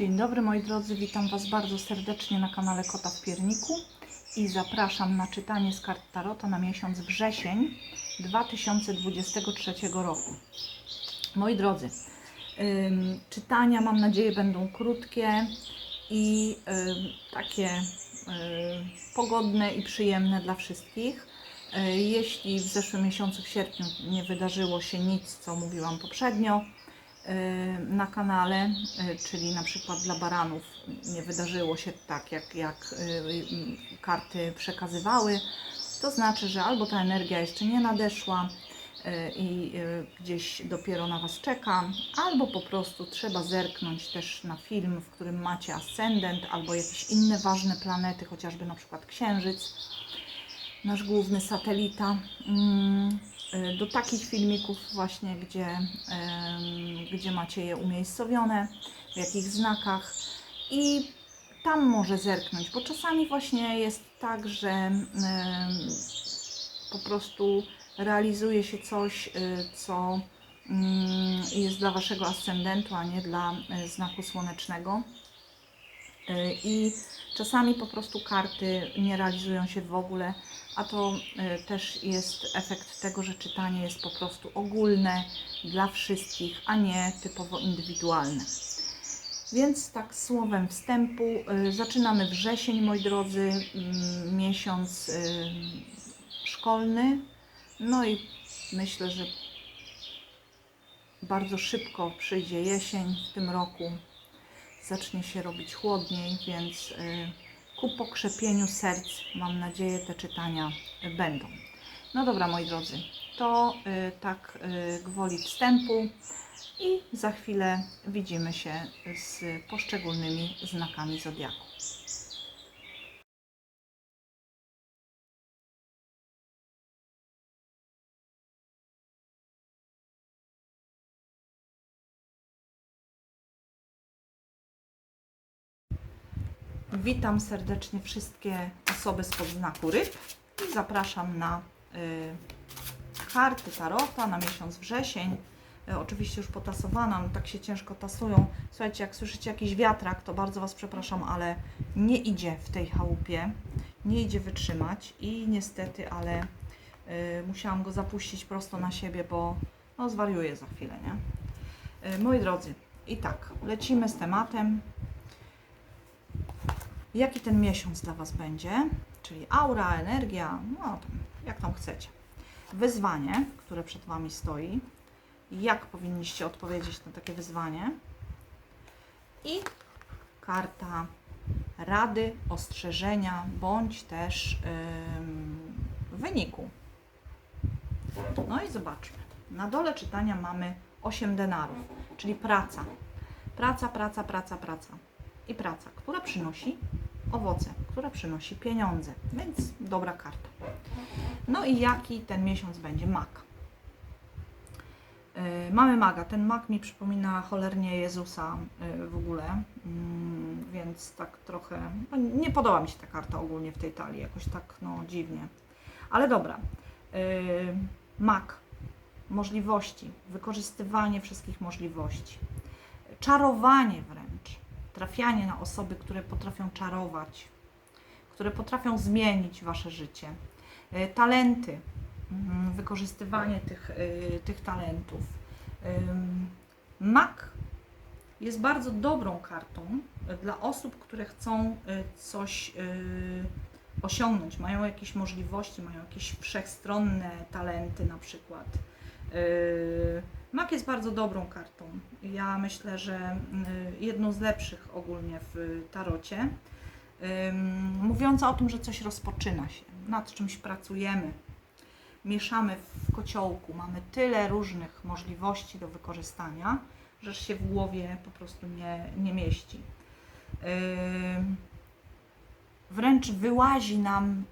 Dzień dobry moi drodzy, witam Was bardzo serdecznie na kanale Kota w Pierniku i zapraszam na czytanie z kart Tarota na miesiąc wrzesień 2023 roku. Moi drodzy, czytania mam nadzieję będą krótkie i takie pogodne i przyjemne dla wszystkich. Y, Jeśli w zeszłym miesiącu w sierpniu nie wydarzyło się nic, co mówiłam poprzednio, na kanale, y, czyli na przykład dla baranów nie wydarzyło się tak, jak, jak y, y, karty przekazywały, to znaczy, że albo ta energia jeszcze nie nadeszła y, i y, gdzieś dopiero na Was czeka, albo po prostu trzeba zerknąć też na film, w którym macie ascendent albo jakieś inne ważne planety, chociażby na przykład Księżyc. Nasz główny satelita, mm, y, do takich filmików właśnie, gdzie, gdzie macie je umiejscowione, w jakich znakach i tam może zerknąć, bo czasami właśnie jest tak, że po prostu realizuje się coś, y, co mm, jest dla Waszego ascendentu, a nie dla y, znaku słonecznego. Y, I czasami po prostu karty nie realizują się w ogóle, a to y, też jest efekt tego, że czytanie jest po prostu ogólne dla wszystkich, a nie typowo indywidualne. Więc tak słowem wstępu y, zaczynamy wrzesień, moi drodzy, miesiąc y, szkolny. No i myślę, że bardzo szybko przyjdzie jesień w tym roku zacznie się robić chłodniej, więc ku pokrzepieniu serc, mam nadzieję, te czytania będą. No dobra, moi drodzy, to y, tak y, gwoli wstępu i za chwilę widzimy się z poszczególnymi znakami zodiaku. Witam serdecznie wszystkie osoby z podznaku ryb i zapraszam na y, karty Tarota na miesiąc wrzesień. Y, oczywiście już potasowana, no tak się ciężko tasują. Słuchajcie, jak słyszycie jakiś wiatrak, to bardzo Was przepraszam, ale nie idzie w tej chałupie, nie idzie wytrzymać i niestety, ale y, musiałam go zapuścić prosto na siebie, bo no, zwariuję za chwilę, nie? Y, moi drodzy, i tak, lecimy z tematem jaki ten miesiąc dla Was będzie, czyli aura, energia, no jak tam chcecie. Wyzwanie, które przed Wami stoi, jak powinniście odpowiedzieć na takie wyzwanie i karta rady, ostrzeżenia bądź też ym, wyniku. No i zobaczmy. Na dole czytania mamy 8 denarów, czyli praca. Praca, praca, praca, praca i praca, która przynosi owoce, która przynosi pieniądze, więc dobra karta. No i jaki ten miesiąc będzie? Mag. Yy, mamy maga. Ten mag mi przypomina cholernie Jezusa yy, w ogóle, mm, więc tak trochę. No, nie podoba mi się ta karta ogólnie w tej talii, jakoś tak no dziwnie. Ale dobra. Yy, mag. Możliwości, wykorzystywanie wszystkich możliwości, czarowanie wręcz trafianie na osoby, które potrafią czarować, które potrafią zmienić wasze życie, Y, talenty, mhm, wykorzystywanie tych, y, tych talentów. Mak jest bardzo dobrą kartą y, dla osób, które chcą coś osiągnąć, mają jakieś możliwości, mają jakieś wszechstronne talenty na przykład. Mak jest bardzo dobrą kartą. Ja myślę, że y, jedną z lepszych ogólnie w tarocie. Mówiąca o tym, że coś rozpoczyna się, nad czymś pracujemy, mieszamy w kociołku, mamy tyle różnych możliwości do wykorzystania, że się w głowie po prostu nie, nie mieści. Wręcz wyłazi nam,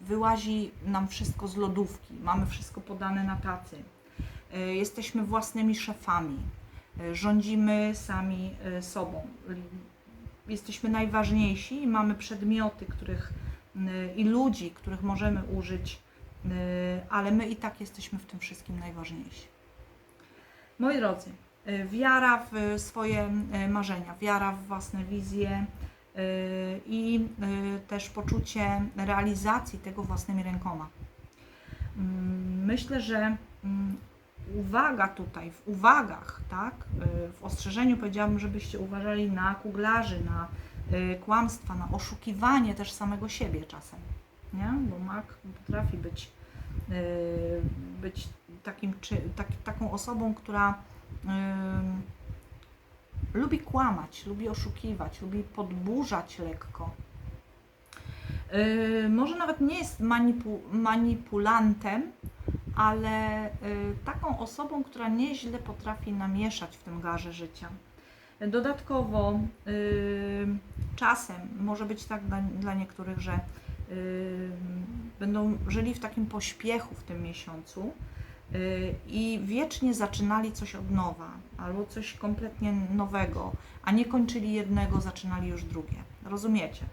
y, wyłazi nam wszystko z lodówki, mamy wszystko podane na tacy. Y, Jesteśmy własnymi szefami, y, rządzimy sami y, sobą. Jesteśmy najważniejsi i mamy przedmioty, których i ludzi, których możemy użyć, ale my i tak jesteśmy w tym wszystkim najważniejsi. Moi drodzy, Wiara w swoje marzenia, wiara w własne wizje i też poczucie realizacji tego własnymi rękoma. Mm, Myślę, że mm, uwaga tutaj, w uwagach, tak, y, w ostrzeżeniu powiedziałabym, żebyście uważali na kuglarzy, na y, kłamstwa, na oszukiwanie też samego siebie czasem, nie? Bo mak potrafi być, y, być takim, czy, tak, taką osobą, która lubi kłamać, lubi oszukiwać, lubi podburzać lekko. Może nawet nie jest manipu, manipulantem, ale y, taką osobą, która nieźle potrafi namieszać w tym garze życia. Dodatkowo y, czasem może być tak dla, niektórych, że y, będą żyli w takim pośpiechu w tym miesiącu i wiecznie zaczynali coś od nowa albo coś kompletnie nowego, a nie kończyli jednego, zaczynali już drugie. Rozumiecie?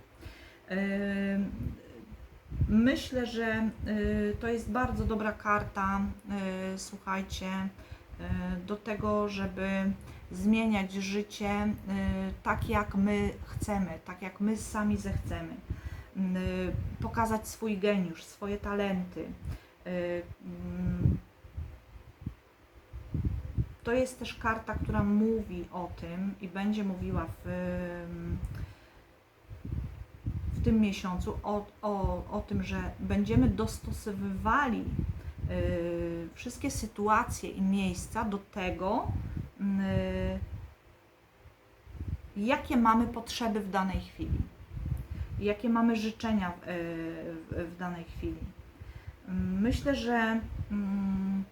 Myślę, że y, to jest bardzo dobra karta, y, słuchajcie, y, do tego, żeby zmieniać życie tak, jak my chcemy, tak jak my sami zechcemy. Pokazać swój geniusz, swoje talenty. Mm, To jest też karta, która mówi o tym i będzie mówiła w tym miesiącu o, o, o tym, że będziemy dostosowywali y, wszystkie sytuacje i miejsca do tego, y, jakie mamy potrzeby w danej chwili, jakie mamy życzenia w, y, w, danej chwili. Myślę, że mm,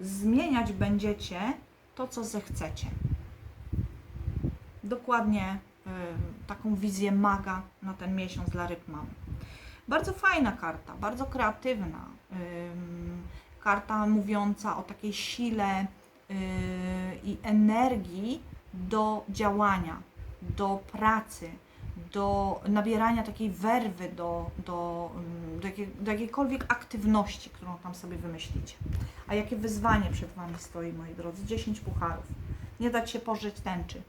zmieniać będziecie to, co zechcecie. Dokładnie y, taką wizję maga na ten miesiąc dla ryb mamy. Bardzo fajna karta, bardzo kreatywna. Ym, Karta mówiąca o takiej sile y, i energii do działania, do pracy, do nabierania takiej werwy, do, do, do, jakiej, do jakiejkolwiek aktywności, którą tam sobie wymyślicie. A jakie wyzwanie przed Wami stoi, moi drodzy? 10 pucharów. Nie dać się pożyć tęczy.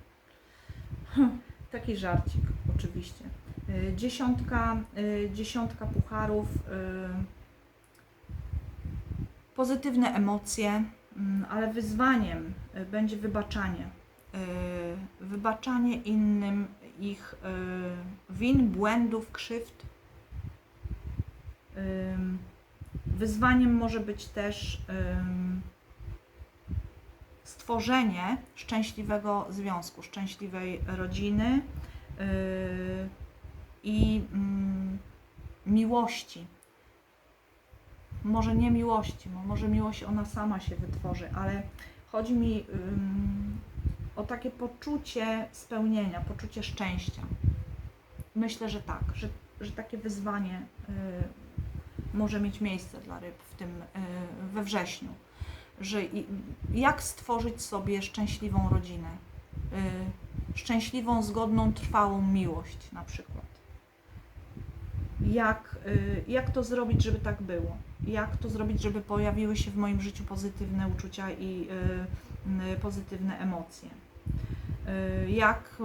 Taki żarcik, oczywiście. Y, Dziesiątka, y, dziesiątka pucharów, y, pozytywne emocje, mm, ale wyzwaniem będzie wybaczanie. Wybaczanie innym ich win, błędów, krzywd. Wyzwaniem może być też stworzenie szczęśliwego związku, szczęśliwej rodziny yy, i mm, miłości. Może nie miłości, może miłość ona sama się wytworzy, ale chodzi mi o takie poczucie spełnienia, poczucie szczęścia. Myślę, że tak, że, że takie wyzwanie yy, może mieć miejsce dla ryb w tym yy, we wrześniu że jak stworzyć sobie szczęśliwą rodzinę, y, szczęśliwą, zgodną, trwałą miłość na przykład. Jak, y, jak to zrobić, żeby tak było? Jak to zrobić, żeby pojawiły się w moim życiu pozytywne uczucia i y, pozytywne emocje? Jak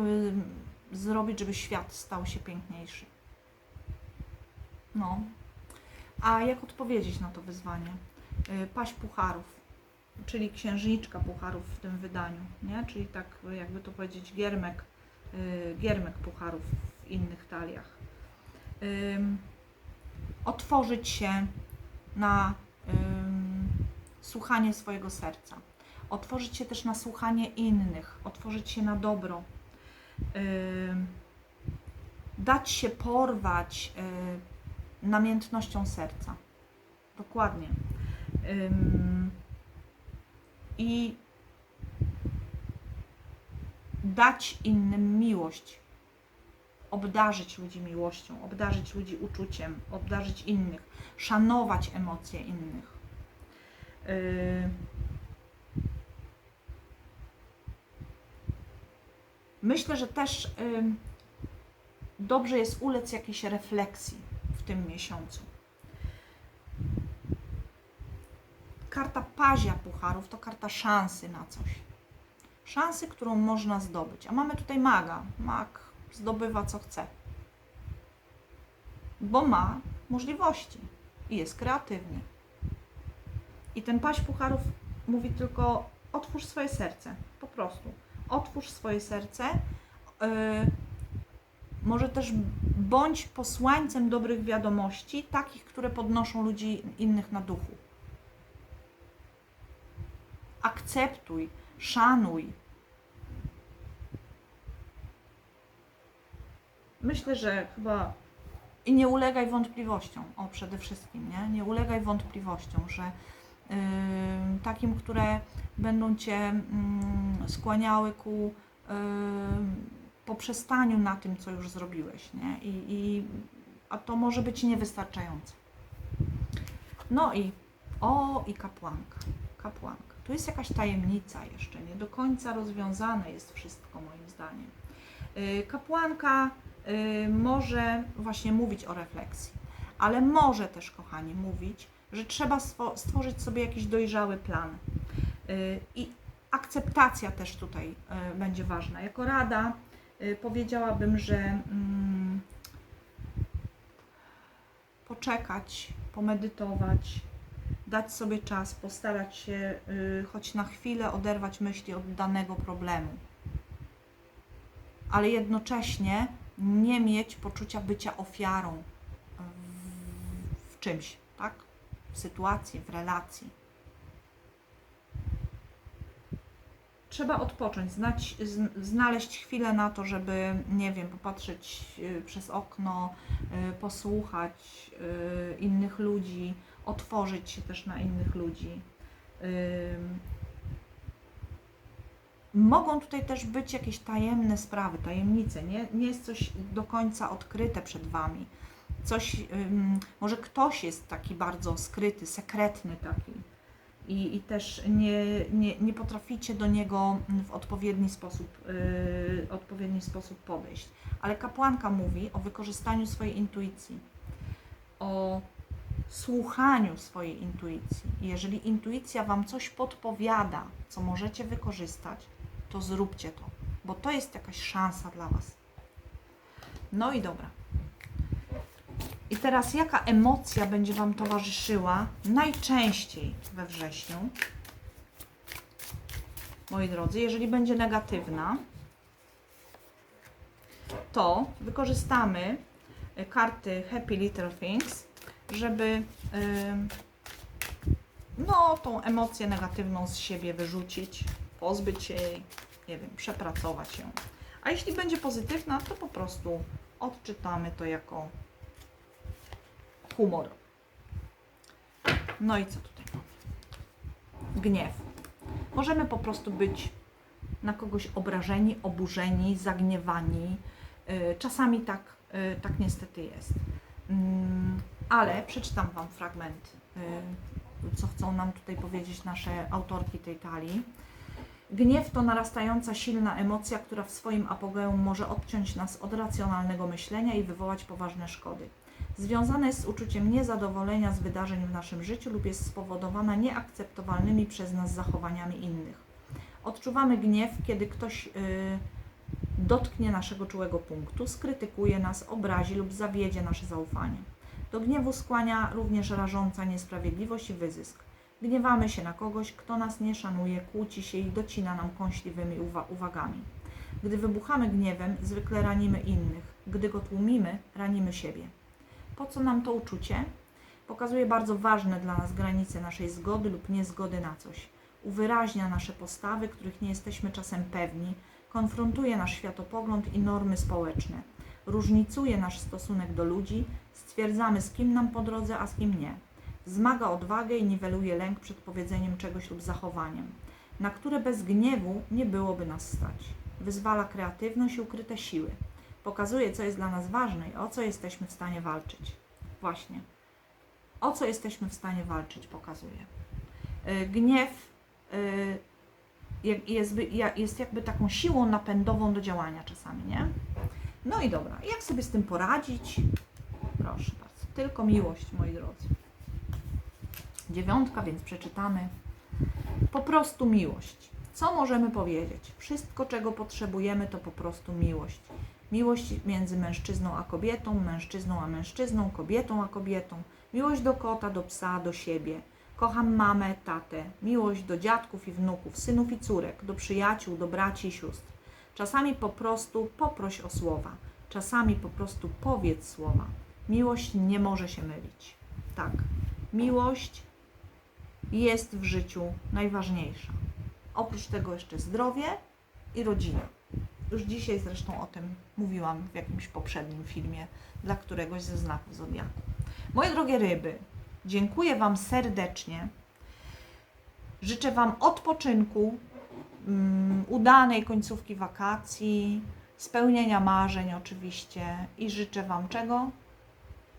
zrobić, żeby świat stał się piękniejszy? No. A jak odpowiedzieć na to wyzwanie? Paść pucharów czyli księżniczka pucharów w tym wydaniu, nie? Czyli tak jakby to powiedzieć giermek, y, giermek pucharów w innych taliach. Otworzyć się na słuchanie swojego serca. Otworzyć się też na słuchanie innych, otworzyć się na dobro. Dać się porwać y, namiętnością serca. Dokładnie. I dać innym miłość, obdarzyć ludzi miłością, obdarzyć ludzi uczuciem, obdarzyć innych, szanować emocje innych. Yy, Myślę, że też yy, dobrze jest ulec jakiejś refleksji w tym miesiącu. Karta pazia pucharów to karta szansy na coś. Szansy, którą można zdobyć. A mamy tutaj maga. Mag zdobywa co chce. Bo ma możliwości i jest kreatywny. I ten paść pucharów mówi tylko otwórz swoje serce. Po prostu. Otwórz swoje serce. Yy, może też bądź posłańcem dobrych wiadomości, takich, które podnoszą ludzi innych na duchu. Akceptuj, szanuj. Myślę, że chyba i nie ulegaj wątpliwościom. O, przede wszystkim, nie? Nie ulegaj wątpliwościom, że yy, takim, które będą cię yy, skłaniały ku yy, poprzestaniu na tym, co już zrobiłeś, nie? I, i, a to może być niewystarczające. No i o, i kapłanka. Kapłanka. Tu jest jakaś tajemnica jeszcze, nie do końca rozwiązane jest wszystko, moim zdaniem. Yy, Kapłanka yy, może właśnie mówić o refleksji, ale może też, kochani, mówić, że trzeba stworzyć sobie jakiś dojrzały plan. Yy, I akceptacja też tutaj będzie ważna. Jako rada powiedziałabym, że mm, poczekać, pomedytować, dać sobie czas, postarać się y, choć na chwilę oderwać myśli od danego problemu, ale jednocześnie nie mieć poczucia bycia ofiarą w, czymś, tak? W sytuacji, w relacji. Trzeba odpocząć, znać, znaleźć chwilę na to, żeby, nie wiem, popatrzeć y, przez okno, y, posłuchać innych ludzi, otworzyć się też na innych ludzi. Mogą tutaj też być jakieś tajemne sprawy, tajemnice. Nie, nie jest coś do końca odkryte przed Wami. Coś, może ktoś jest taki bardzo skryty, sekretny taki i, i też nie, nie, nie potraficie do niego w odpowiedni sposób, yy, odpowiedni sposób podejść. Ale kapłanka mówi o wykorzystaniu swojej intuicji, o słuchaniu swojej intuicji. Jeżeli intuicja Wam coś podpowiada, co możecie wykorzystać, to zróbcie to, bo to jest jakaś szansa dla Was. No i dobra. I teraz jaka emocja będzie Wam towarzyszyła najczęściej we wrześniu? Moi drodzy, jeżeli będzie negatywna, to wykorzystamy karty Happy Little Things, żeby no, tą emocję negatywną z siebie wyrzucić, pozbyć się jej, nie wiem, przepracować ją. A jeśli będzie pozytywna, to po prostu odczytamy to jako humor. No i co tutaj? Gniew. Możemy po prostu być na kogoś obrażeni, oburzeni, zagniewani. Y, Czasami tak, y, tak niestety jest. Ale przeczytam Wam fragment, y, co chcą nam tutaj powiedzieć nasze autorki tej talii. Gniew to narastająca silna emocja, która w swoim apogeum może odciąć nas od racjonalnego myślenia i wywołać poważne szkody. Związana jest z uczuciem niezadowolenia z wydarzeń w naszym życiu lub jest spowodowana nieakceptowalnymi przez nas zachowaniami innych. Odczuwamy gniew, kiedy ktoś yy, dotknie naszego czułego punktu, skrytykuje nas, obrazi lub zawiedzie nasze zaufanie. Do gniewu skłania również rażąca niesprawiedliwość i wyzysk. Gniewamy się na kogoś, kto nas nie szanuje, kłóci się i docina nam kąśliwymi uwa- uwagami. Gdy wybuchamy gniewem, zwykle ranimy innych. Gdy go tłumimy, ranimy siebie. Po co nam to uczucie? Pokazuje bardzo ważne dla nas granice naszej zgody lub niezgody na coś. Uwyraźnia nasze postawy, których nie jesteśmy czasem pewni, konfrontuje nasz światopogląd i normy społeczne. Różnicuje nasz stosunek do ludzi, stwierdzamy z kim nam po drodze, a z kim nie. Wzmaga odwagę i niweluje lęk przed powiedzeniem czegoś lub zachowaniem, na które bez gniewu nie byłoby nas stać. Wyzwala kreatywność i ukryte siły. Pokazuje, co jest dla nas ważne i o co jesteśmy w stanie walczyć. Właśnie. O co jesteśmy w stanie walczyć, pokazuje. Y, Gniew ja- jest jakby taką siłą napędową do działania czasami, nie? No i dobra, jak sobie z tym poradzić? Proszę bardzo, tylko miłość, moi drodzy. Dziewiątka, więc przeczytamy. Po prostu miłość. Co możemy powiedzieć? Wszystko, czego potrzebujemy, to po prostu miłość. Miłość między mężczyzną a kobietą, mężczyzną a mężczyzną, kobietą a kobietą. Miłość do kota, do psa, do siebie. Kocham mamę, tatę. Miłość do dziadków i wnuków, synów i córek, do przyjaciół, do braci i sióstr. Czasami po prostu poproś o słowa. Czasami po prostu powiedz słowa. Miłość nie może się mylić. Tak, miłość jest w życiu najważniejsza. Oprócz tego jeszcze zdrowie i rodzina. Już dzisiaj zresztą o tym mówiłam w jakimś poprzednim filmie dla któregoś ze znaków zodiaku. Moje drogie ryby, dziękuję Wam serdecznie. Życzę Wam odpoczynku, udanej końcówki wakacji, spełnienia marzeń oczywiście i życzę Wam czego?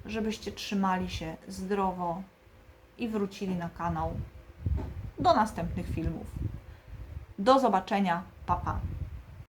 Żebyście trzymali się zdrowo i wrócili na kanał do następnych filmów. Do zobaczenia, papa. Pa.